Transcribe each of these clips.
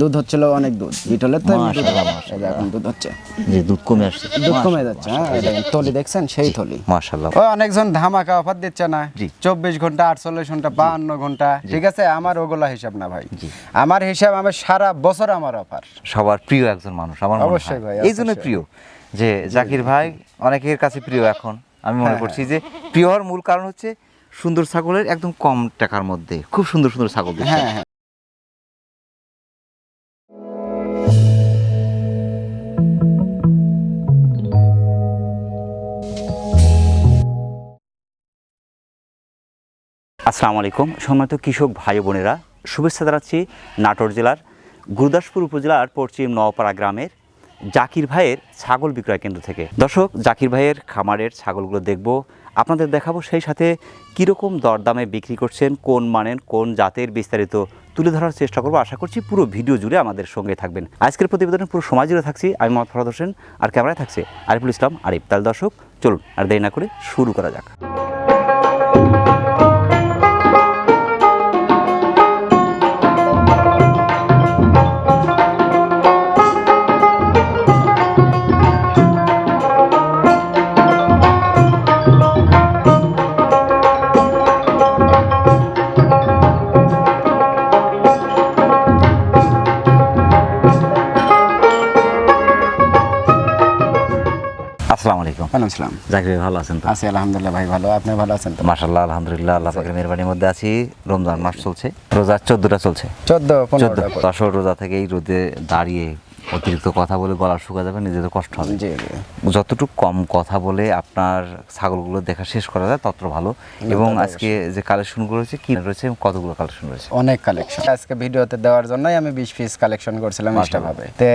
দুধ হচ্ছিল অনেক দুধ। বিটলের তো হয়। এখন দুধ হচ্ছে। দুধ কমে আসছে। দুধ কমে যাচ্ছে হ্যাঁ থলি দেখছেন সেই থলি। মাশাল্লাহ ও অনেকজন ধামাকা অফার দিচ্ছে না। চব্বিশ ঘণ্টা আটচল্লিশ ঘণ্টা বাহান্ন ঘণ্টা ঠিক আছে? আমার ওগুলা হিসাব না ভাই। আমার হিসাব আমার সারা বছর আমার অফার। সবার প্রিয় একজন মানুষ আমার অবশ্যই ভাই, এই জন্য প্রিয় যে জাকির ভাই অনেকের কাছে প্রিয় এখন। আমি মনে হ্যাঁ, করছি যে প্রিয় হওয়ার মূল কারণ হচ্ছে সুন্দর ছাগলের একদম কম টাকার মধ্যে খুব সুন্দর সুন্দর ছাগল হ্যাঁ। আসসালামু আলাইকুম। সম্মানিত কৃষক ভাই বোনেরা, শুভেচ্ছা জানাচ্ছি নাটোর জেলার গুরুদাসপুর উপজেলার পশ্চিম নওপাড়া গ্রামের জাকির ভাইয়ের ছাগল বিক্রয় কেন্দ্র থেকে। দর্শক, জাকির ভাইয়ের খামারের ছাগলগুলো দেখব, আপনাদের দেখাবো সেই সাথে কীরকম দরদামে বিক্রি করছেন, কোন মানের, কোন জাতের বিস্তারিত তুলে ধরার চেষ্টা করব। আশা করছি পুরো ভিডিও জুড়ে আমাদের সঙ্গে থাকবেন। আজকের প্রতিবেদনে পুরো সময় জুড়ে থাকছি, আমি মোহাম্মদ ফরাদ হোসেন, আর ক্যামেরায় থাকছে আরিফুল ইসলাম, আরিফ। তাহলে দর্শক, চলুন, আর দেরি না করে শুরু করা যাক। ওয়ালাইকুম আসসালাম জাকির ভালো আছেন তো? আছি আলহামদুলিল্লাহ ভাই ভালো। আপনি ভালো আছেন তো? মাশাল্লাহ আলহামদুলিল্লাহ আল্লাহ পাকের মেহরবানির মধ্যে আছি। রমজান মাস চলছে। রোজা চোদ্দটা চলছে। চোদ্দ চোদ্দ। পনেরো রোজা থেকে এই রোদে দাঁড়িয়ে অতিরিক্ত কথা বলে গলা শুকা যাবে নিজেদের কষ্ট হবে। জি। যতটুকু কম কথা বলে আপনার ছাগলগুলো দেখা শেষ করা যায় তত ভালো। এবং আজকে যে কালেকশনগুলো রয়েছে কি রয়েছে কতগুলো কালেকশন রয়েছে? অনেক কালেকশন আজকে ভিডিওতে দেওয়ার জন্যই আমি বিশ পিস কালেকশন করছিলাম ভাবে তে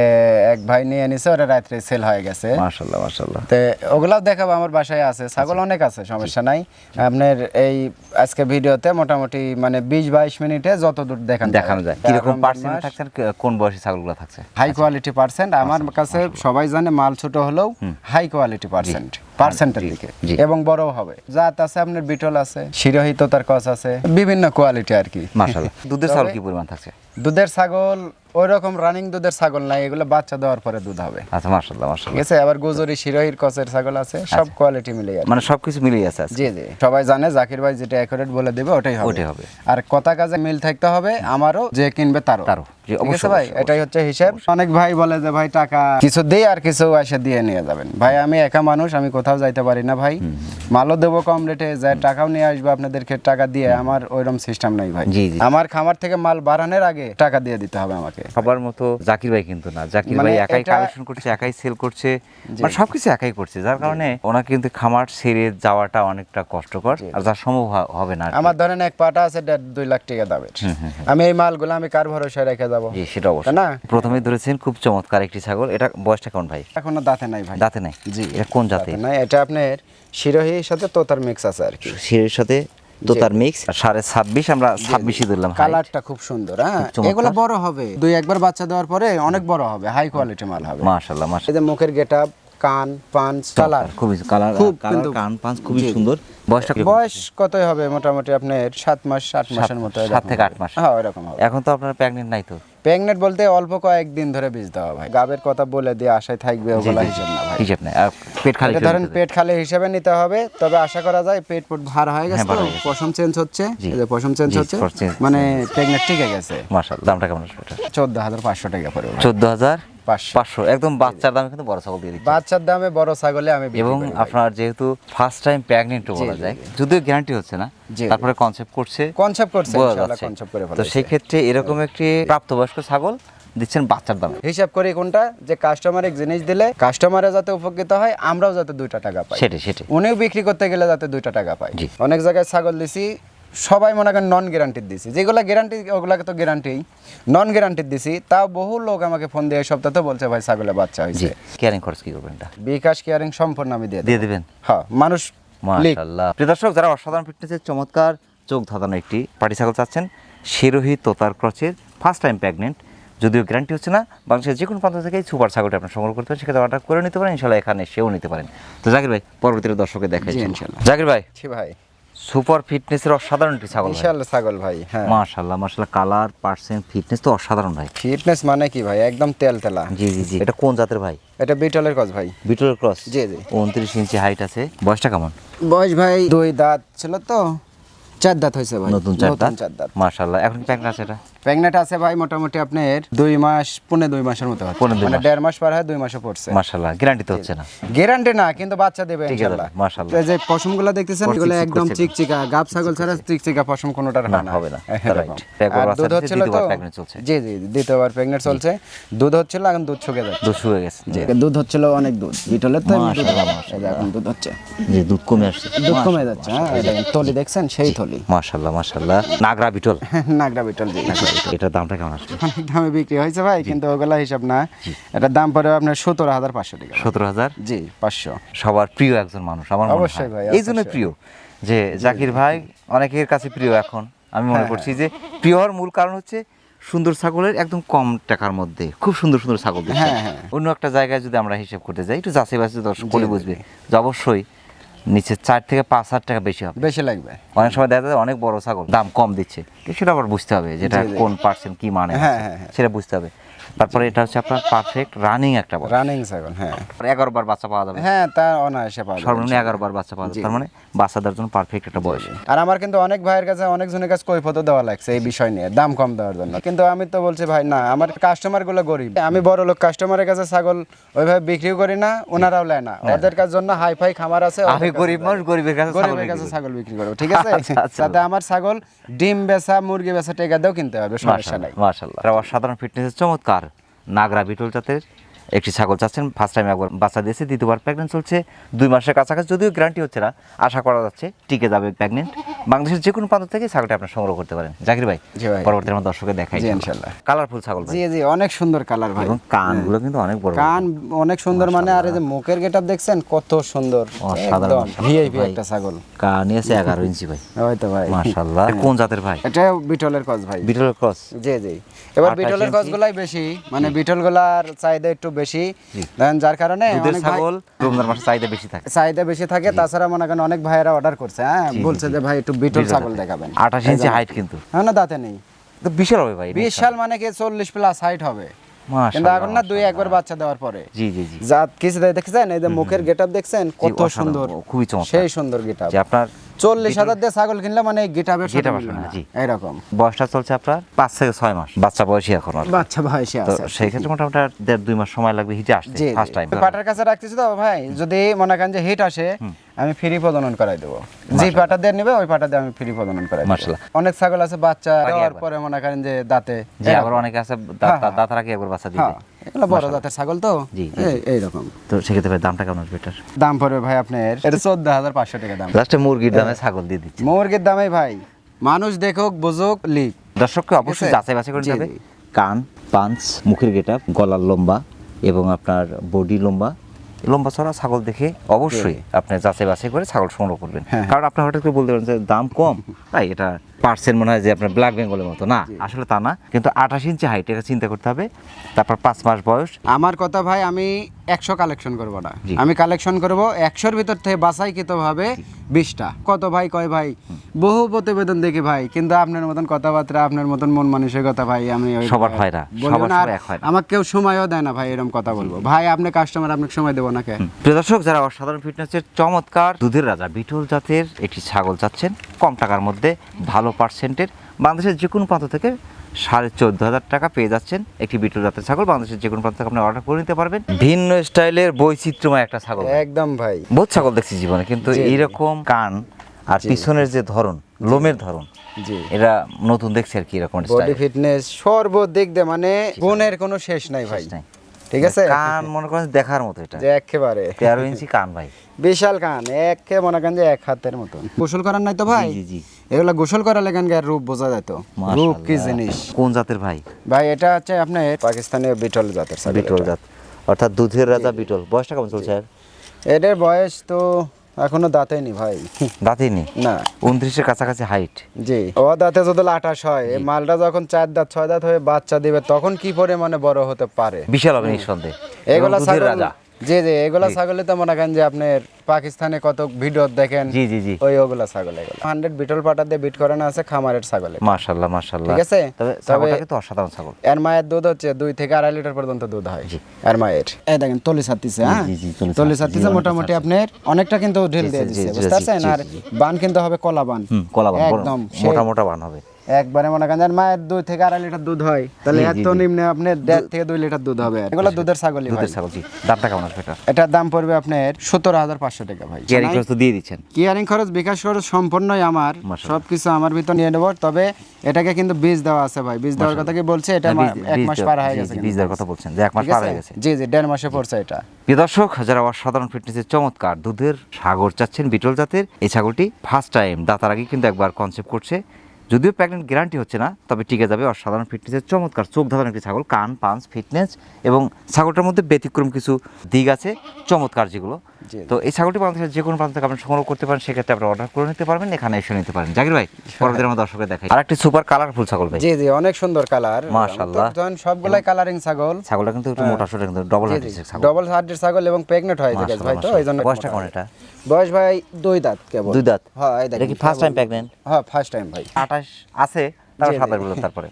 এক ভাই নিয়ে নিছে ওরা রাত্রে সেল হয়ে গেছে। মাশাল্লাহ মাশাল্লাহ তে ওগুলাও দেখাবো আমার বাসায় আছে। ছাগল অনেক আছে সমস্যা নাই। আপনার এই আজকে ভিডিওতে মোটামুটি মানে বিশ বাইশ মিনিটে যত দূর দেখান দেখানো যায়। কীরকম পার্সেন্ট থাকছে কোন বয়সী ছাগলগুলো থাকছে? হাই কোয়ালিটি পার্সেন্ট আমার কাছে সবাই জানে মাল ছোট হলেও হাই কোয়ালিটি পার্সেন্ট পার্সেন্টের দিকে। এবং বড় হবে। জাত আছে আপনার বিটল আছে শিরোহিত তার কস আছে বিভিন্ন কোয়ালিটি আর কি। দুধের ছাগল কি পরিমাণ থাকছে? দুধের ছাগল ওই রকম রানিং দুধের ছাগল নাই এগুলো বাচ্চা দেওয়ার পরে দুধ হবে। আচ্ছা ঠিক আছে আবার গুজরি শিরোহির কসের ছাগল আছে সব কোয়ালিটি মিলে মানে সবকিছু মিলিয়ে আছে জি জি। সবাই জানে জাকির ভাই যেটা অ্যাকুরেট বলে দেবে ওটাই হবে। ওটাই হবে। আর কথা কাজে মিল থাকতে হবে আমারও যে কিনবে তারও। তারও। আছে ভাই? এটাই হচ্ছে হিসাব। অনেক ভাই বলে যে ভাই টাকা কিছু দিয়ে আর কিছু এসে দিয়ে নিয়ে যাবেন। ভাই আমি একা মানুষ আমি কোথাও যাইতে পারি না ভাই। মালও দেবো কম রেটে যায় টাকাও নিয়ে আসব আপনাদেরকে টাকা দিয়ে। আমার ওইরকম সিস্টেম নাই ভাই। আমার খামার থেকে মাল বাড়ানোর আগে টাকা দিয়ে দিতে হবে আমাকে। সবার মতো জাকির ভাই কিন্তু না। জাকির মানে ভাই একাই কালেকশন করছে একাই সেল করছে। মানে সবকিছু একাই করছে যার কারণে ওনার কিন্তু খামার ছেড়ে যাওয়াটা অনেকটা কষ্টকর আর যার সম্ভব হবে না আমার ধরেন এক পাটা আছে দুই লাখ টাকা দামের। আমি এই মালগুলো আমি কার ভরসায় রেখে যাব? সেটা অবশ্যই। না? প্রথমে ধরেছেন খুব চমৎকার একটি ছাগল। এটা বয়সটা কোন ভাই? এখনও দাঁতে নাই ভাই। দাঁতে নাই? জি। এটা কোন জাতে নাই এটা আপনার শিরোহির সাথে তোতার মিক্স আছে আর কি। শিরোহির সাথে তোতার মিক্স সাড়ে ছাব্বিশ আমরা ছাব্বিশই ধরলাম কালারটা খুব সুন্দর হ্যাঁ। এগুলো বড় হবে। দুই একবার বাচ্চা দেওয়ার পরে অনেক বড় হবে হাই কোয়ালিটি মাল হবে। মাশাল্লাহ এই মাশাল্লাহ যে মুখের গেটআপ কান পাঞ্চ কালার। খুবই কালার খুব কিন্তু কান পাঞ্চ খুবই সুন্দর। বয়সটা বয়স কতই হবে? মোটামুটি আপনার সাত মাস আট মাসের মতো সাত থেকে আট মাস। হ্যাঁ হবে। এখন তো আপনার নাই তো? বলতে অল্প কয়েকদিন ধরে বীজ দেওয়া ভাই। গাবের কথা বলে দিয়ে আশায় থাকবে ওগুলা না পেট খালি ধরেন পেট খালি নিতে হবে তবে আশা করা যায় পেট পেট ভার হয়ে গেছে হ্যাঁ, তো পশম চেঞ্জ হচ্ছে। পশম চেঞ্জ হচ্ছে মানে প্রেগনেন্ট টিকে গেছে। মাশাআল্লাহ দামটা কেমন 14500 টাকা পড়বে। 14000 পাঁচশো। একদম বাচ্চার দামে কিন্তু বড় ছাগল দিয়ে দিচ্ছে। বাচ্চার দামে বড় ছাগলে আমি এবং আপনার যেহেতু ফার্স্ট টাইম বলা যায় যদিও গ্যারান্টি হচ্ছে না। তারপরে কনসেপ্ট করছে কনসেপ্ট করছে ইনশাআল্লাহ কনসেপ্ট করে তো সেই ক্ষেত্রে এরকম একটি প্রাপ্তবয়স্ক ছাগল দিচ্ছেন বাচ্চার দামে। হিসাব করে কোনটা যে কাস্টমারে জিনিস দিলে কাস্টমারে যাতে উপকৃত হয় আমরাও যাতে দুইটা টাকা পাই। সেটাই সেটাই। উনিও বিক্রি করতে গেলে যাতে দুইটা টাকা জি। অনেক জায়গায় ছাগল দিছি সবাই মনে করেন নন গ্যারান্টির দিছি। যেগুলো গ্যারান্টি ওগুলাকে তো গ্যারান্টি নন গ্যারান্টির দিছি তাও বহু লোক আমাকে ফোন দিয়ে সপ্তাহে বলছে ভাই ছাগলে বাচ্চা হয়েছে। কেয়ারিং খরচ কি করবেন বিকাশ কেয়ারিং সম্পূর্ণ আমি দিয়ে দিয়ে দিবেন? হ্যাঁ মানুষ মাশাআল্লাহ। প্রিয় দর্শক যারা অসাধারণ ফিটনেসের চমৎকার চোখ ধাঁধানো একটি পাটি ছাগল চাচ্ছেন শিরোহী তোতার ক্রচের ফার্স্ট টাইম প্রেগনেন্ট যদিও গ্যারান্টি হচ্ছে না বাংলাদেশের যে কোনো প্রান্ত থেকে সুপার ছাগলটা আপনার সংগ্রহ করতে পারেন সেক্ষেত্রে অর্ডার করে নিতে পারেন ইনশাল্লাহ এখানে সেও নিতে পারেন। তো জাকির ভাই পরবর্তীতে দর্শকের দেখাই জি, ইনশাল্লাহ। জাকির ভাই। ভাই। সুপার ফিটনেসের অসাধারণ একটি ছাগল বিশাল ছাগল ভাই হ্যাঁ। মাশাল্লাহ মাশাল্লাহ কালার পার্সেন্ট ফিটনেস তো অসাধারণ ভাই। ফিটনেস মানে কি ভাই? একদম তেল তেলা। জি জি জি। এটা কোন জাতের ভাই? এটা বিটলের ক্রস ভাই। বিটলের ক্রস? জি, জি। উনত্রিশ ইঞ্চি হাইট আছে। বয়সটা কেমন? বয়স ভাই দুই দাঁত ছিল তো চার দাঁত হয়েছে ভাই। নতুন চার দাঁত? মাশাল্লাহ এখন প্যাকেট আছে এটা? প্রেগনেন্ট আছে ভাই মোটামুটি আপনার দুই মাস পুনে দুই মাসের মতো মানে দেড় মাস পার হয় দুই মাসে পড়ছে। মাশাল্লাহ গ্যারান্টি তো হচ্ছে না। গ্যারান্টি না কিন্তু বাচ্চা দেবে ইনশাআল্লাহ। মাশাআল্লাহ। এই যে পশমগুলো দেখতেছেন এগুলো একদম চিকচিকা গাব ছাগল ছাড়া চিকচিকা পশম কোনোটার না, হবে না। আর দুধ হচ্ছিল তো। জি জি দ্বিতীয়বার প্রেগনেন্ট চলছে। দুধ হচ্ছিল এখন দুধ শুকে যাচ্ছে। দুধ শুয়ে গেছে। জি দুধ হচ্ছিল অনেক দুধ। বিটলের তো মাশাআল্লাহ, এখন দুধ হচ্ছে। যে দুধ কমে আসছে। দুধ কমে যাচ্ছে হ্যাঁ থলি দেখছেন সেই থলি। মাশাল্লাহ মাশাল্লাহ নাগরা বিটল। নাগরা বিটল জি। এটার দামটা কেমন আসবে অনেক দামে বিক্রি হয়েছে ভাই কিন্তু ওগুলা হিসাব না। এটার দাম পড়ে আপনার সতেরো হাজার পাঁচশো টাকা। সতেরো হাজার? জি পাঁচশো। সবার প্রিয় একজন মানুষ আমার অবশ্যই ভাই, এই জন্য প্রিয় যে জাকির ভাই অনেকের কাছে প্রিয় এখন। আমি মনে হ্যাঁ, করছি যে প্রিয় হওয়ার মূল কারণ হচ্ছে সুন্দর ছাগলের একদম কম টাকার মধ্যে খুব সুন্দর সুন্দর ছাগল হ্যাঁ, হ্যাঁ। অন্য একটা জায়গায় যদি আমরা হিসাব করতে যাই একটু যাচাই বাছাই দর্শক বলে বুঝবে যে অবশ্যই নিচে চার থেকে পাঁচ হাজার টাকা বেশি হবে। বেশি লাগবে। অনেক সময় দেখা যায় অনেক বড় ছাগল দাম কম দিচ্ছে। সেটা আবার বুঝতে হবে যেটা। কোন পার্সেন্ট কি মানে হ্যাঁ, হ্যাঁ, হ্যাঁ। সেটা বুঝতে হবে। তারপরে এটা হচ্ছে আপনার পারফেক্ট রানিং একটা বল রানিং ছাগল হ্যাঁ। এগারো বার বাচ্চা পাওয়া যাবে। হ্যাঁ তা অনায়াসে পাওয়া যাবে। সর্বনিম্ন এগারো বার বাচ্চা পাওয়া যাবে। তার মানে বাচ্চাদের জন্য পারফেক্ট একটা বয়স আর আমার কিন্তু অনেক ভাইয়ের কাছে অনেক জনের কাছে কৈফত দেওয়া লাগছে এই বিষয় নিয়ে দাম কম দেওয়ার জন্য। কিন্তু আমি তো বলছি ভাই না আমার কাস্টমারগুলো গরিব। আমি বড় লোক কাস্টমারের কাছে ছাগল ওইভাবে বিক্রিও করি না ওনারাও নেয় না। ওদের কাছে জন্য হাই ফাই খামার আছে আমি গরিব মানুষ গরিবের কাছে ছাগল গরিবের বিক্রি কাছে ছাগল বিক্রি করব ঠিক আছে? আচ্ছা, আচ্ছা। যাতে আমার ছাগল ডিম বেচা মুরগি বেচা টেকা দিয়েও কিনতে হবে সমস্যা নাই। মাশাল্লাহ এটা অসাধারণ ফিটনেসের চমৎকার। নাগরা বিটল জাতের একটি ছাগল চাচ্ছেন ফার্স্ট টাইম একবার বাচ্চা দিয়েছে দ্বিতীয়বার প্রেগনেন্ট চলছে দুই মাসের কাছাকাছি যদিও গ্যারান্টি হচ্ছে না আশা করা যাচ্ছে টিকে যাবে প্রেগনেন্ট বাংলাদেশের যে কোনো প্রান্ত থেকে ছাগলটা আপনার সংগ্রহ করতে পারেন। জাকির ভাই পরবর্তী আমার দর্শকের দেখাই ইনশাল্লাহ। কালারফুল ছাগল জি জি অনেক সুন্দর কালার ভাই। কানগুলো কিন্তু অনেক বড়। কান অনেক সুন্দর মানে আর এই যে মুখের গেটআপ দেখছেন কত সুন্দর। অসাধারণ, ভিআইপি একটা ছাগল। কান আছে এগারো ইঞ্চি ভাই। হয়তো ভাই। মাশাল্লাহ কোন জাতের ভাই? এটা বিটলের কস ভাই। বিটল ক্রস জি জি। এবার বিটলের ইঞ্চি। কস গুলাই বেশি মানে বিটলগুলার চাহিদা একটু বেশি দেন যার কারণে ছাগল রমজান মাসে চাহিদা বেশি থাকে। চাহিদা বেশি থাকে তাছাড়া মনে করেন অনেক ভাইয়েরা অর্ডার করছে হ্যাঁ? বলছে যে ভাই একটু বিটল ছাগল দেখাবেন। আঠাশ ইঞ্চি হাইট কিন্তু। হ্যাঁ না দাঁতে নেই। তো বিশাল হবে ভাই বিশাল। মানে কি চল্লিশ প্লাস হাইট হবে। কিন্তু এখন না দুই একবার বাচ্চা দেওয়ার পরে। জি জি জি। জাত কিছু দেখছেন এই যে মুখের গেটআপ দেখছেন কত সুন্দর। খুবই চমৎকার। সেই সুন্দর গেটআপ। যে আপনার চল্লিশ হাজার দিয়ে ছাগল কিনলে মানে। জি। এরকম বয়সটা চলছে আপনার? পাঁচ থেকে ছয় মাস। বাচ্চা বয়সী এখন বাচ্চা বয়সে তো সেই ক্ষেত্রে মোটামুটি দেড় দুই মাস সময় লাগবে হিটে আসতে ফার্স্ট টাইম পাটার কাছে রাখতেছি তো ভাই যদি মনে করেন যে হিট আসে আমি ফ্রি প্রজনন করাই দেবো। যে পাটা দিয়ে নেবে ওই পাটা দিয়ে আমি ফ্রি প্রজনন করাই। মাশাআল্লাহ। অনেক ছাগল আছে বাচ্চা আগে দেওয়ার পরে মনে করেন যে দাঁতে আবার অনেকে আছে হ্যাঁ, হ্যাঁ। দাঁত রাখি একবার বাচ্চা দিবে হ্যাঁ। এগুলো বড় জাতের ছাগল তো। জি, জি, এইরকম তো সেক্ষেত্রে ভাই দামটা কেমন আসবে এটার? দাম পড়বে ভাই আপনার এটা চোদ্দ হাজার পাঁচশো টাকা দাম। লাস্টে মুরগির দামে ছাগল দিয়ে দিচ্ছে। মুরগির দামে ভাই মানুষ দেখুক বুঝুক লিক। দর্শককে অবশ্যই আছে? যাচাই বাছাই করে জি। কান পাঞ্চ মুখের গেটা গলার লম্বা এবং আপনার বডি লম্বা। লম্বা চড়া ছাগল দেখে অবশ্যই আপনি যাচাই বাছাই করে ছাগল সংগ্রহ করবেন। হ্যাঁ। কারণ আপনি হঠাৎ করে বলতে পারেন যে দাম কম। তাই এটা পার্সেন্ট মনে হয় যে আপনার ব্ল্যাক বেঙ্গলের মতো। না আসলে তা না। কিন্তু আঠাশ ইঞ্চি হাইট এটা চিন্তা করতে হবে। তারপর পাঁচ মাস বয়স। আমার কথা ভাই আমি একশো কালেকশন করব না। আমি কালেকশন করব একশোর ভিতর থেকে বাছাইকৃত ভাবে বিশটা। কত ভাই কয় ভাই? বহু প্রতিবেদন দেখি ভাই কিন্তু আপনার মতন কথাবার্তা আপনার মতন মন মানসিকতা ভাই আমি সবার হয় না, আমাকে কেউ সময়ও দেয় না ভাই এরকম কথা বলব। ভাই আপনি কাস্টমার আপনাকে সময় দেবো না কে? দর্শক যারা অসাধারণ ফিটনেসের চমৎকার দুধের রাজা বিটল জাতের একটি ছাগল চাচ্ছেন কম টাকার মধ্যে ভালো পার্সেন্টের বাংলাদেশের যে কোনো প্রান্ত থেকে সাড়ে চোদ্দ হাজার টাকা পেয়ে যাচ্ছেন একটি বিটুল জাতের ছাগল। বাংলাদেশের যে কোনো প্রান্ত থেকে আপনি অর্ডার করে নিতে পারবেন। ভিন্ন স্টাইলের বৈচিত্র্যময় একটা ছাগল। একদম ভাই। বহুত ছাগল দেখছি জীবনে কিন্তু। এইরকম কান আর পিছনের যে ধরন লোমের ধরন এরা এটা নতুন দেখছে আর কি এরকম বডি ফিটনেস সর্বদিক দিয়ে মানে গুণের কোনো শেষ নাই ভাই। নাই। ঠিক আছে? কান মনে করেন দেখার মতো এটা। যে একেবারে। তেরো ইঞ্চি কান ভাই। বিশাল কান একে মনে করেন যে এক হাতের মতন গোসল করার নাই তো ভাই? জি, জি। এগুলা গোসল করা লেগান গায়ের রূপ বোঝা যেত রূপ কি জিনিস? কোন জাতের ভাই? ভাই এটা হচ্ছে আপনার পাকিস্তানের বিটল জাতের বিটল জাত। অর্থাৎ দুধের রাজা বিটল। বয়সটা কেমন চলছে এটার বয়স তো এখনও দাঁতেনি ভাই। দাঁতেনি না। উনত্রিশের কাছাকাছি হাইট জি। ও দাঁতে যদি আঠাশ হয় এই মালটা যখন চার দাঁত ছয় দাঁত হয়ে বাচ্চা দিবে তখন কি পরিমাণে বড় হতে পারে? বিশাল হবে নিঃসন্দেহে। এগুলা রাজা। জি জি এগুলা ছাগলে তো মনে করেন যে আপনার পাকিস্তানে কত ভিডিও দেখেন। জি জি জি। ওই ওগুলা ছাগল এগুলো। হান্ড্রেড বিটল পাটা দিয়ে বিট করানো আছে খামারের ছাগলে। মাশাল্লাহ মাশাল্লাহ ঠিক আছে? তবে তবে- ছাগলটা কিন্তু অসাধারণ ছাগল। এর মায়ের দুধ হচ্ছে দুই থেকে আড়াই লিটার পর্যন্ত দুধ হয়। এর মায়ের। এই দেখেন তলি ছাড়তিছে হ্যাঁ? জি, জি, তলি জি, মোটামুটি আপনার অনেকটা কিন্তু ঢিল দিয়ে দিচ্ছে বুঝতে পারছেন? আর বান কিন্তু হবে কলা বান কলা বান, একদম মোটা মোটা বান হবে। একবারে মনে করেন মায়ের দুই থেকে আড়াই লিটার দুধ হয় তাহলে এত নিম্নে আপনার দেড় থেকে দুই লিটার দুধ হবে এগুলো দুধের ছাগলই দুধের ছাগল জি। দামটা কেমন আসবে এটা? এটার দাম পড়বে আপনার সতেরো হাজার পাঁচশো টাকা ভাই। কেয়ারিং খরচ তো দিয়ে দিচ্ছেন। কিয়ারিং খরচ বিকাশ খরচ সম্পূর্ণই আমার। সবকিছু আমার ভিতর নিয়ে নেব। তবে এটাকে কিন্তু বীজ দেওয়া আছে ভাই। বীজ দেওয়ার কথা কি বলছে? এটা এক মাস পার হয়ে গেছে বীজ দেওয়ার কথা বলছেন। যে এক মাস পার হয়ে গেছে। জি জি দেড় মাসে পড়ছে এটা। প্রিয় দর্শক যারা অসাধারণ ফিটনেসের চমৎকার দুধের সাগর চাচ্ছেন বিটল জাতের এই ছাগলটি ফার্স্ট টাইম দাতার আগে কিন্তু একবার কনসেপ্ট করছে। যদিও প্রেগনেন্ট গ্যারান্টি হচ্ছে না তবে টিকে যাবে অসাধারণ ফিটনেসের চমৎকার চোখ ধারণ একটি ছাগল কান পাঞ্চ ফিটনেস এবং ছাগলটার মধ্যে ব্যতিক্রম কিছু দিক আছে চমৎকার যেগুলো। তো এই ছাগলটি বাংলাদেশের যে কোনো প্রান্ত থেকে আপনি সংগ্রহ করতে পারেন সেক্ষেত্রে আপনি অর্ডার করে নিতে পারবেন এখানে এসে নিতে পারেন। জাকির ভাই পরবর্তী আমার দর্শকের দেখাই। আর একটি সুপার কালারফুল ছাগল ভাই। জি জি অনেক সুন্দর কালার মাশাআল্লাহ। সবগুলাই কালারিং ছাগল। ছাগলটা কিন্তু একটু মোটা সোটা কিন্তু ডবল হার্টের ছাগল। ডবল হার্টের ছাগল এবং প্রেগনেন্ট হয়ে যায় ভাই তো এই জন্য বয়সটা মোটা এটা? বয়স ভাই দুই দাঁত কেবল। দুই দাঁত? হ্যাঁ এই এটা কি ফার্স্ট টাইম প্রেগনেন্ট হ্যাঁ ফার্স্ট টাইম ভাই। আঠাশ আছে তারপর জি, জি। সাতাশ বলল তারপরে।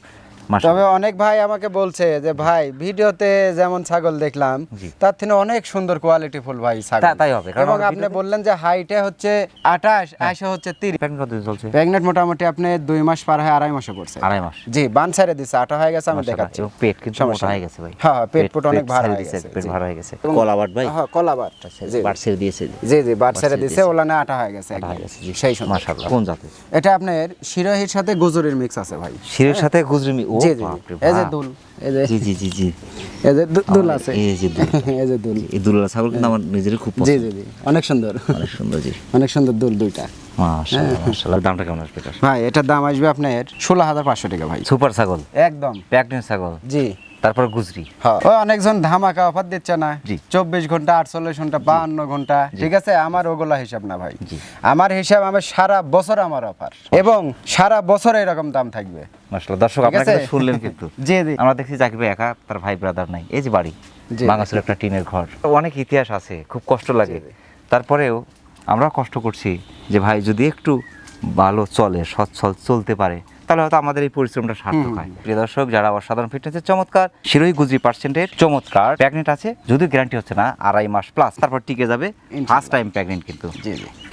তবে অনেক ভাই আমাকে বলছে যে ভাই ভিডিওতে যেমন ছাগল দেখলাম তার থেকে অনেক সুন্দর কোয়ালিটি ফুল ভাই ছাগল। তাই হবে, এবং আপনি বললেন যে হাইটে হচ্ছে আঠাশ আশে হচ্ছে তিরিশ। প্রেগনেন্ট চলছে? প্রেগনেন্ট মোটামুটি আপনি দুই মাস পার হয়ে আড়াই মাসে পড়ছে। আড়াই মাস। জি বান ছেড়ে দিচ্ছে আটা হয়ে গেছে আমি দেখাচ্ছি। পেট কিন্তু সমস্যা মোটা হয়ে গেছে ভাই। হ্যাঁ, হ্যাঁ, পেট ফুট অনেক ভার হয়ে গেছে, পেট ভার হয়ে গেছে। কলাবাট ভাই? হ্যাঁ কলাবার জি। বাট ছেড়ে দিয়েছে। জি জি বাট ছেড়ে দিছে দিয়েছে। ওলানে আটা হয়ে গেছে আটা হয়ে গেছে, জি। সেই সময় মাশাআল্লাহ। কোন জাতের এটা আপনার শিরাহির সাথে গুজুরির মিক্স আছে ভাই। শিরের সাথে গুজরিমি ও জি জি এই যে দুল এই যে জি জি জি জি। এই যে দুল আছে। এই যে দুল। এই যে দুল। এই দুলালা ছাগল কিন্তু আমার নিজেরই খুব পছন্দ। জি জি। অনেক সুন্দর। অনেক সুন্দর জি। অনেক সুন্দর দুল দুইটা। মাশাআল্লাহ মাশাআল্লাহ। দামটা কেমন আসবে ভাই এটার দাম আসবে আপনার ষোলো হাজার পাঁচশো টাকা ভাই। সুপার ছাগল? একদম। ছাগল? জি। তারপর গুজরি। হ্যাঁ। ওই অনেকজন ধামাকা অফার দিচ্ছে না। জি। চব্বিশ ঘণ্টা আটচল্লিশ ঘণ্টা বাহান্ন ঘণ্টা। ঠিক আছে? আমার ওগুলা হিসাব না ভাই। জি। আমার হিসাব আমার সারা বছর আমার অফার এবং সারা বছর এরকম দাম থাকবে। মাশাআল্লাহ দর্শক আপনারা শুনলেন কিন্তু। জি জি। আমরা দেখছি জাকির ভাই একা তার ভাই ব্রাদার নাই। এই যে বাড়ি বাংলাদেশের একটা টিনের ঘর। অনেক ইতিহাস আছে খুব কষ্ট লাগে। তারপরেও আমরা কষ্ট করছি যে ভাই যদি একটু ভালো চলে সচ্ছল চলতে পারে তাহলে হয়তো আমাদের এই পরিশ্রমটা সার্থক হয়। প্রিয় দর্শক যারা অসাধারণ ফিটনেসের চমৎকার শিরোই গুজরি পার্সেন্টের চমৎকার। প্রেগনেন্ট আছে যদিও গ্যারান্টি হচ্ছে না আড়াই মাস প্লাস তারপর টিকে যাবে ফার্স্ট টাইম প্রেগনেন্ট কিন্তু।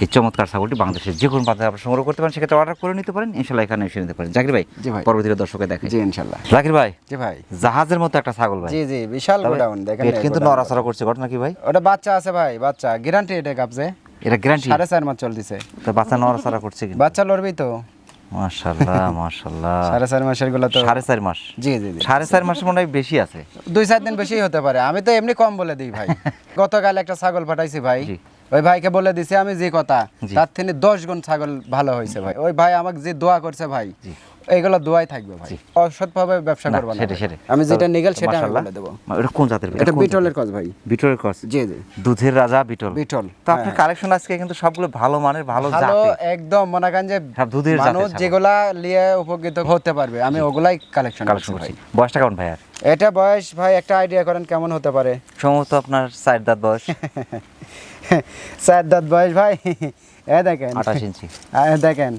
এই চমৎকার ছাগলটি বাংলাদেশের যে কোনো প্রান্তে আপনারা সংগ্রহ করতে পারেন সেক্ষেত্রে অর্ডার করে নিতে পারেন। ইনশাল্লাহ এখানে এসে নিতে পারেন। জাকির ভাই। পরবর্তীতে দর্শকে দেখে জি ইনশাল্লাহ। জাকির ভাই জি ভাই। জাহাজের মতো একটা ছাগল ভাই। জি জি বিশাল গোডাউন দেখেন এই কিন্তু। নড়াচড়া করছে ঘটনা কি ভাই? ওটা বাচ্চা আছে ভাই বাচ্চা। গ্যারান্টি এটা কাপছে। এটা গ্যারান্টি সাড়ে চার মাস চলতেছে। তো বাচ্চা নড়াচড়া করছে বাচ্চা লড়বি তো। মাশাল্লাহ মাশাল্লাহ সাড়ে চার মাসেরগুলো তো সাড়ে চার মাস। জি জি জি। সাড়ে চার মাসের মনে হয় বেশি আছে। দুই চার দিন বেশি হতে পারে। আমি তো এমনি কম বলে দিই ভাই। গতকাল একটা ছাগল পাঠাইছি ভাই। ওই ভাইকে বলে দিছি আমি যে কথা। তার থেকে দশ গুণ ছাগল ভালো হয়েছে ভাই। ওই ভাই আমাকে যে দোয়া করছে ভাই এইগুলো দোয়াই থাকবে ভাই। অসৎভাবে ব্যবসা না করব না। সেটা সেটা আমি যেটা নিগেল সেটা আমি বলে দেবো। এটা কোন জাতের এটা বিটলের কস ভাই। বিটলের ক্রস জি জি। দুধের রাজা বিটল। বিটল তো আপনার হ্যাঁ। কালেকশন আজকে কিন্তু সবগুলো ভালো মানের ভালো ভালো একদম মনে করেন যে সব দুধের জাতের মানুষ যেগুলা নিয়ে উপকৃত হতে পারবে আমি ওগুলাই কালেকশন কালেকশন করছি বয়সটা কেমন ভাই। আর এটা বয়স ভাই একটা আইডিয়া করেন কেমন হতে পারে। সম্ভবত আপনার চার দাঁত বয়স। চার দাঁত বয়স ভাই। এ দেখেন। আঠাশ ইঞ্চি। এ দেখেন।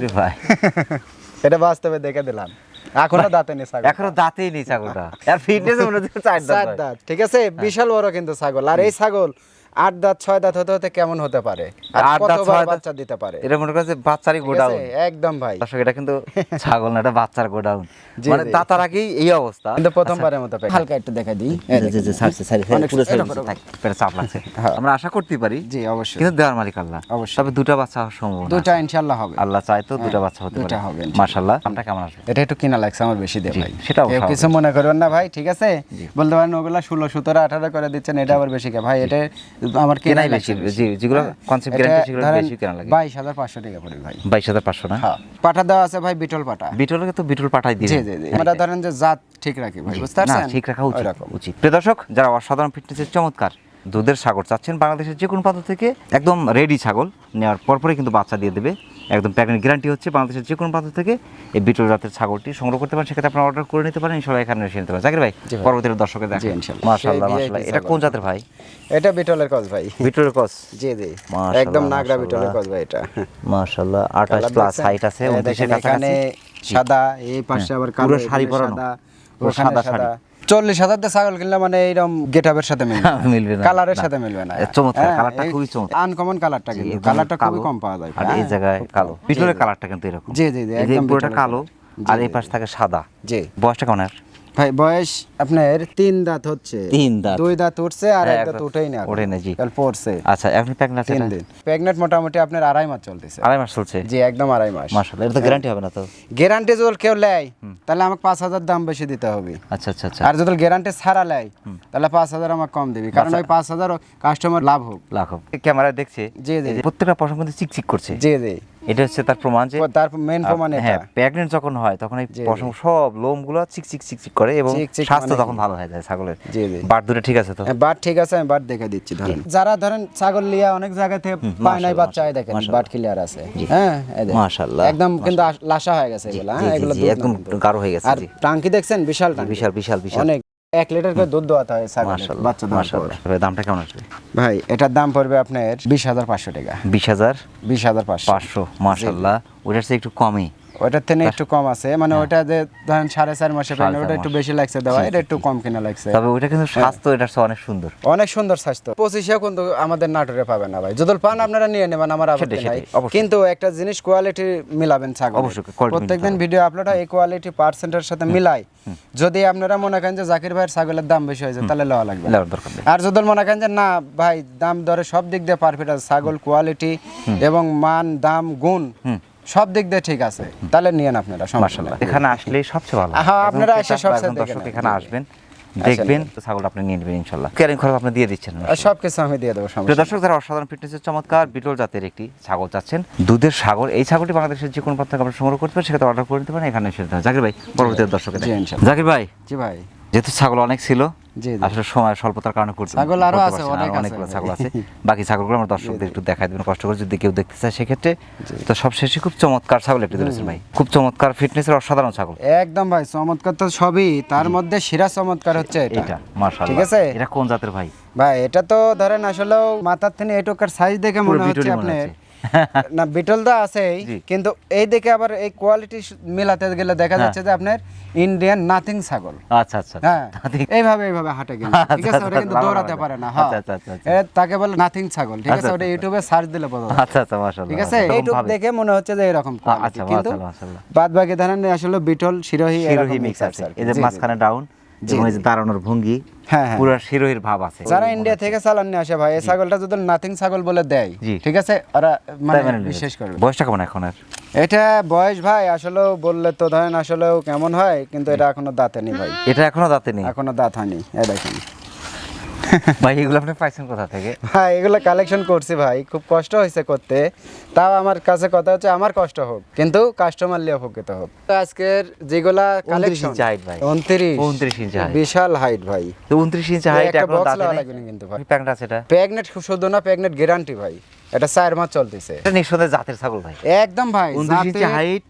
রে ভাই। এটা বাস্তবে দেখে দিলাম। এখনও দাঁতে নেই ছাগল। এখনও দাঁতে নেই ছাগলটা। আর ফিটনেস মনে হচ্ছে চার দাঁত চার ভাই। দাঁত ঠিক আছে? বিশাল বড় কিন্তু ছাগল। আর এই ছাগল আট দাঁত ছয় দাঁত হতে হতে কেমন হতে পারে? আট দাঁত, ছয় বাচ্চা দিতে পারে? এটা মনে করছে বাচ্চারই গোডাউন। একদম ভাই। দর্শক এটা কিন্তু ছাগল না এটা বাচ্চার গোডাউন। মানে। দাতার আগেই এই অবস্থা। কিন্তু প্রথমবারের মতো পেয়ে- হালকা একটু দেখা দিই। পুরো পেটে চাপ লাগছে। হ্যাঁ। আমরা আশা করতে পারি জি অবশ্যই। কিন্তু দেওয়ার মালিক আল্লাহ। অবশ্যই। তবে দুটা বাচ্চা হওয়ার সম্ভব দুটা ইনশাল্লাহ হবে। আল্লাহ চায় তো দুটা বাচ্চা হতে পারে। হবে। মাশাআল্লাহ দামটা কেমন আসবে এটা একটু কিনা লাগছে আমার বেশি দিয়ে ভাই। কেউ কিছু মনে করবেন না ভাই ঠিক আছে? বলতে পারেন ওগুলা ষোলো সতেরো আঠারো করে দিচ্ছেন এটা আবার বেশি কে? ভাই এটা আমার কেনাই বেশি জি যেগুলো কনসেপ্ট গ্যারান্টি সেগুলো বেশি কেনা লাগে। বাইশ হাজার পাঁচশো টাকা পড়ে ভাই। বাইশ হাজার পাঁচশো না? হ্যাঁ। পাঠা দেওয়া আছে ভাই বিটল পাটা বিটলকে তো বিটল পাঠাই দিই জি জি আমরা ধরেন যে জাত ঠিক রাখি ভাই বুঝতে না পারছেন? ঠিক রাখা উচিত। উচিত। প্রিয় দর্শক যারা অসাধারণ ফিটনেসের চমৎকার দুধের সাগর চাচ্ছেন বাংলাদেশের যে কোনো প্রান্ত থেকে একদম রেডি ছাগল নেওয়ার পরপরই কিন্তু বাচ্চা দিয়ে দেবে। একদম প্যাকেট গ্যারান্টি হচ্ছে বাংলাদেশের যে কোনো প্রান্ত থেকে এই বিটল জাতের ছাগলটি সংগ্রহ করতে পারেন। সেক্ষেত্রে আপনারা অর্ডার করে নিতে পারেন ইনশাল্লাহ এখানে এসে নিতে পারেন। জাকির ভাই। পরবর্তীতে দর্শকের দেখেন। মাশাআল্লাহ মাশাআল্লাহ। এটা কোন জাতের ভাই? এটা বিটলের কস ভাই। বিটলের কস? জি জি। একদম নাগরা বিটলের কস ভাই এটা। মাশাআল্লাহ 28 প্লাস হাইট আছে 29 এর কাছাকাছি। সাদা এই পাশে আবার কালো। সাদা সাদা সাদা। চল্লিশ হাজার দিয়ে ছাগল কিনলে মানে এইরকম গেটআপের সাথে মিলবে। মিলবে না। কালারের সাথে মিলবে না। চমৎকার, কালারটা খুবই চমৎকার। আনকমন কালারটা কিন্তু। কালারটা খুবই কম পাওয়া যায়। আর হ্যাঁ, এই জায়গায় কালো। জি। কালারটা কিন্তু এরকম। জি, জি, জি, একদম পুরোটা কালো আর এই পাশ থাকে সাদা। জি। বয়সটা কেমন আর ভাই বয়স আপনার তিন দাঁত হচ্ছে। তিন দাঁত। দুই দাঁত উঠছে আর হ্যাঁ, এক এক দাঁত উঠেই না ওঠে না, জি। কাল পড়ছে। আচ্ছা এখন তিন দিন। প্রেগনেন্ট মোটামুটি আপনার আড়াই মাস চলতেছে। আড়াই মাস চলছে? জি একদম আড়াই মাস। মাশাআল্লাহ এটা তো গ্যারান্টি হবে না তো? গ্যারান্টি যদি কেউ নেয় তাহলে আমাকে পাঁচ হাজার দাম বেশি দিতে হবে। আচ্ছা আচ্ছা আচ্ছা। আর যদি গ্যারান্টি ছাড়া নেয় তাহলে পাঁচ হাজার আমাকে কম দিবি। কারণ ওই পাঁচ হাজার কাস্টমার লাভ হোক। লাখো ক্যামেরা দেখছে জি, জি। প্রত্যেকটা পশম কিন্তু চিকচিক করছে। জি জি। এটা হচ্ছে তার প্রমাণ যে তার মেন প্রমাণ এটা। হ্যাঁ প্রেগনেন্ট যখন হয় তখন এই পশম সব লোমগুলো চিকচিক চিকচিক করে এবং স্বাস্থ্য মানে তখন ভালো হয়ে যায় ছাগলের। জি, জি। বাট দুটো ঠিক আছে তো? হ্যাঁ, বাট ঠিক আছে আমি বাট দেখে দিচ্ছি ধরেন। যারা ধরেন ছাগল লিয়া অনেক জায়গা থেকে পায় নাই বাচ্চা এই দেখেন বাট ক্লিয়ার আছে। হ্যাঁ মাশাআল্লাহ, একদম কিন্তু লাসা হয়ে গেছে এগুলা হ্যাঁ এগুলো একদম। গাঢ় হয়ে গেছে আর টাঙ্কি দেখছেন? বিশাল টাঙ্কি। বিশাল বিশাল বিশাল। অনেক। এক লিটার করে দুধ দোয়াতে হয় ছাগলের। বাচ্চা দেওয়ার পর। দামটা কেমন আসবে? ভাই এটার দাম পড়বে আপনার বিশ হাজার পাঁচশো টাকা। বিশ হাজার? বিশ হাজার পাঁচশো। পাঁচশো মাশাআল্লাহ। ওটার চেয়ে একটু কমই। ওটার থেকে একটু কম আছে। মানে ওটা যে ধরেন সাড়ে চার মাসে পাইনি ওটা একটু বেশি লাগছে দেওয়া। এটা একটু কম কিনা লাগছে। তবে ওইটা কিন্তু স্বাস্থ্য এটার চেয়ে অনেক সুন্দর। অনেক সুন্দর স্বাস্থ্য। পঁচিশেও কিন্তু আমাদের নাটোরে পাবেন না ভাই। যদি পান আপনারা নিয়ে নেবেন আমার আপত্তি নাই। কিন্তু একটা জিনিস কোয়ালিটি মিলাবেন ছাগল অবশ্যই, প্রত্যেকদিন ভিডিও আপলোড হয় এই কোয়ালিটি পার্সেন্টের সাথে মিলাই। যদি আপনারা মনে করেন যে জাকির ভাইয়ের ছাগলের দাম বেশি হয়েছে তাহলে লওয়া লাগবে আর যদি মনে করেন যে না ভাই দাম দরে সব দিক দিয়ে পারফেক্ট আছে। ছাগল কোয়ালিটি এবং মান দাম গুণ। সব দিক দিয়ে ঠিক আছে। তাহলে নিয়েন আপনারা সমস্যা মাশাআল্লাহ। এখানে আসলে সবচেয়ে ভালো। হ্যাঁ, আপনারা এসে ক্রেতা সব বা সাথে একজন দেখে দর্শক এখানে আসবেন দেখবেন তো ছাগলটা আপনি নিয়ে নেবেন ইনশাল্লাহ ক্যারিং খরচ আপনি দিয়ে দিচ্ছেন। সব কিছু আমি দিয়ে দেবো প্রিয় দর্শক যারা অসাধারণ ফিটনেসের চমৎকার বিটল জাতের একটি ছাগল চাচ্ছেন দুধের সাগর এই ছাগলটি বাংলাদেশের যে কোনো প্রান্ত থেকে আপনারা সংগ্রহ করতে পারেন সেক্ষেত্রে অর্ডার করে নিতে পারেন এখানে এসে। জাকির ভাই পরবর্তী দর্শকের জাকির ভাই জি ভাই। যেহেতু ছাগল অনেক ছিল। আসলে সময় স্বল্পতার কারণে করতে ছাগল আরও আছে, অনেক অনেকগুলো ছাগল আছে। বাকি ছাগলগুলো আমার দর্শকদের একটু দেখাই দেবেন কষ্ট করে যদি কেউ দেখতে চায় সেক্ষেত্রে। তো সব শেষে খুব চমৎকার ছাগল একটি ধরেছেন ভাই। খুব চমৎকার ফিটনেসের অসাধারণ ছাগল। একদম ভাই চমৎকার তো সবই। তার মধ্যে সেরা চমৎকার হচ্ছে এটা। মাশাআল্লাহ। ঠিক আছে? এটা কোন জাতের ভাই? ভাই এটা তো ধরেন আসলে মাথার থেকে এটুকার সাইজ দেখে মনে হচ্ছে আপনার। না বিটল তো আছেই কিন্তু এই দেখে আবার এই কোয়ালিটি মিলাতে গেলে দেখা হ্যাঁ। যাচ্ছে যে আপনার ইন্ডিয়ান নাথিং ছাগল আচ্ছা আচ্ছা হ্যাঁ এইভাবে এইভাবে হাঁটে কিন্তু ঠিক আছে আচ্ছা, ওটা কিন্তু আচ্ছা, দৌড়াতে পারে না হ্যাঁ আচ্ছা, আচ্ছা, আচ্ছা। তাকে বলে নাথিং ছাগল ঠিক আছে আচ্ছা, ওটা আচ্ছা। ইউটিউবে সার্চ দিলে বোঝা আচ্ছা আচ্ছা মাশাআল্লাহ ঠিক আছে ভাবে। দেখে মনে হচ্ছে যে এরকম। আচ্ছা, কিন্তু মাশাআল্লাহ। বাদ বাকি ধরেন আসলে বিটল শিরোহী শিরোহী মিক্স আছে এই যে। মাঝখানে ডাউন এবং এই যে দাঁড়ানোর ভঙ্গি হ্যাঁ, হ্যাঁ। পুরো শিরোহির ভাব আছে। যারা ইন্ডিয়া থেকে চালান নিয়ে আসে ভাই এই ছাগলটা যদি নাথিং ছাগল বলে দেয়। ঠিক আছে? ওরা মানে মেনে বিশেষ করবে। বয়সটা কেমন এখন আর? এটা বয়স ভাই আসলে বললে তো ধরেন আসলেও কেমন হয় কিন্তু এটা এখনও দাঁতে নেই ভাই। এটা এখনও দাঁতে নেই এখনও দাঁত হয়নি দেখেন। ভাই এগুলো আপনি পাইছেন কোথা থেকে? ভাই এগুলো কালেকশন করছি ভাই। খুব কষ্ট হয়েছে করতে। তাও আমার কাছে কথা হচ্ছে আমার কষ্ট হোক কিন্তু কাস্টমার লিয়ে উপকৃত হোক। তো আজকের যেগুলা কালেকশন height ভাই। উনত্রিশ। 29 ইঞ্চি height। বিশাল হাইট ভাই। তো উনত্রিশ ইঞ্চি হাইট একটা এখনও দাঁতে লাগা লাগবে না কিন্তু ভাই। প্যাকেট আছে এটা? প্রেগনেট শুধু না প্রেগনেট গ্যারান্টি ভাই। এটা চার মাস চলতেছে। এটা নিঃসন্দেহে জাতের ছাগল ভাই। একদম ভাই উনত্রিশ ইঞ্চি হাইট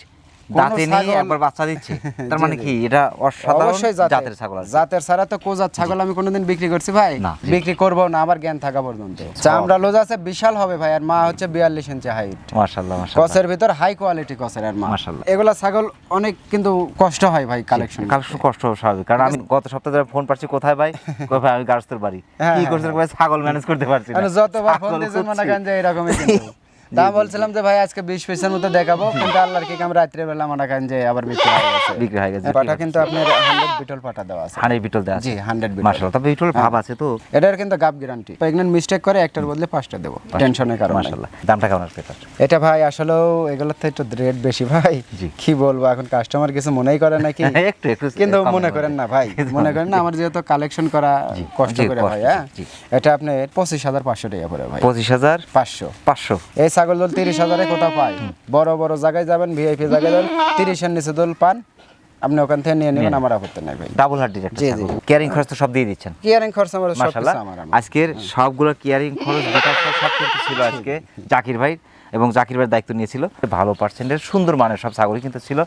দাঁতে ছাগল- একবার বাচ্চা দিচ্ছে। তার মানে কি এটা অসাধারণ জাতের ছাগল জাতের ছাড়া তো কোজাত ছাগল আমি কোনোদিন বিক্রি করছি ভাই। বিক্রি করব না আমার জ্ঞান থাকা পর্যন্ত। চামড়া লোজ আছে বিশাল হবে ভাই আর মা হচ্ছে বিয়াল্লিশ ইঞ্চি হাইট মাশাআল্লাহ মাশাআল্লাহ। কসের ভিতর হাই কোয়ালিটি কসের আর মা। মাশাআল্লাহ। এগুলা ছাগল অনেক কিন্তু কষ্ট হয় ভাই কালেকশন কালেকশন কষ্ট স্বাভাবিক। কারণ আমি গত সপ্তাহে ধরে ফোন পাচ্ছি কোথায় ভাই? ভাই আমি বাড়ি। হ্যাঁ, কি হ্যাঁ, করছেন? ভাই ছাগল ম্যানেজ করতে পারছি না। যতবার ফোন দিয়েছেন মনে খুঁজছি। করেন যে এরকমই তা বলছিলাম যে ভাই আজকে বিশ পিসের মতো দেখাবো। কিন্তু আল্লাহর কি আমরা রাত্রে বেলা যে আবার বিক্রি হয়ে গেছে। বিক্রি হয়ে গেছে পাটা কিন্তু আপনার হান্ড্রেড বিটল পাটা দেওয়া আছে। হাঁড়ি বিটল দেওয়া জি হান্ড্রেড বিটল মাশাআল্লাহ তবে বিটল ভাব আছে তো। এটার কিন্তু গ্যারান্টি মিস্টেক করে একটার বদলে পাঁচটা দেবো টেনশনের কারণে। মাশাআল্লাহ দামটা কেমন আসবে এটা ভাই আসলেও এগুলোর থেকে একটু রেট বেশি ভাই। কি বলব এখন কাস্টমার কিছু মনেই করে নাকি একটু একটু কিন্তু মনে করেন না ভাই মনে করেন না আমার যেহেতু কালেকশন করা কষ্ট করে ভাই হ্যাঁ? এটা আপনি পঁচিশ হাজার পাঁচশো টাকা করে ভাই। পঁচিশ হাজার পাঁচশো। পাঁচশো। এই ছাগল দল তিরিশ হাজারে কোথাও পায়? বড় বড় জায়গায় যাবেন ভিআইপি জায়গায় যাবেন তিরিশের নিচে দল পান আপনি ওখান থেকে নিয়ে নেবেন আমার আপত্তি নাই ভাই। ডাবল হার্ড ডিরেক্ট জি, জি। কেয়ারিং খরচ তো সব দিয়ে দিচ্ছেন। কেয়ারিং খরচ আমার সব আমার। আজকের সবগুলো কেয়ারিং খরচ বেকার সব কিছু ছিল আজকে। জাকির ভাই এবং জাকির ভাইয়ের দায়িত্ব নিয়েছিল। ভালো পার্সেন্টের সুন্দর মানের সব ছাগলই কিন্তু ছিল।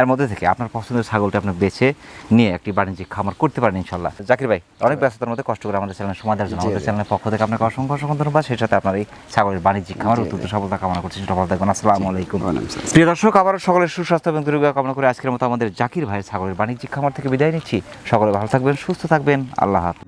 এর মধ্যে থেকে আপনার পছন্দের ছাগলটা আপনি বেছে নিয়ে একটি বাণিজ্যিক খামার করতে পারেন ইনশাল্লাহ। জাকির ভাই অনেক ব্যস্ততার মধ্যে কষ্ট করে আমাদের চ্যানেল সময় দেওয়ার জন্য আমাদের চ্যানেলের পক্ষ থেকে আপনাকে অসংখ্য অসংখ্য ধন্যবাদ। সেই সাথে আপনার এই ছাগলের বাণিজ্যিক খামার অত্যন্ত সফলতা কামনা করছি সেটা ভালো থাকবেন। আসসালামু। আলাইকুম প্রিয় দর্শক আবারও সকলের সুস্বাস্থ্য এবং দীর্ঘ কামনা করে আজকের মতো আমাদের জাকির ভাইয়ের ছাগলের বাণিজ্যিক খামার থেকে বিদায় নিচ্ছি। সকলে ভালো থাকবেন সুস্থ থাকবেন। আল্লাহ হাফিজ।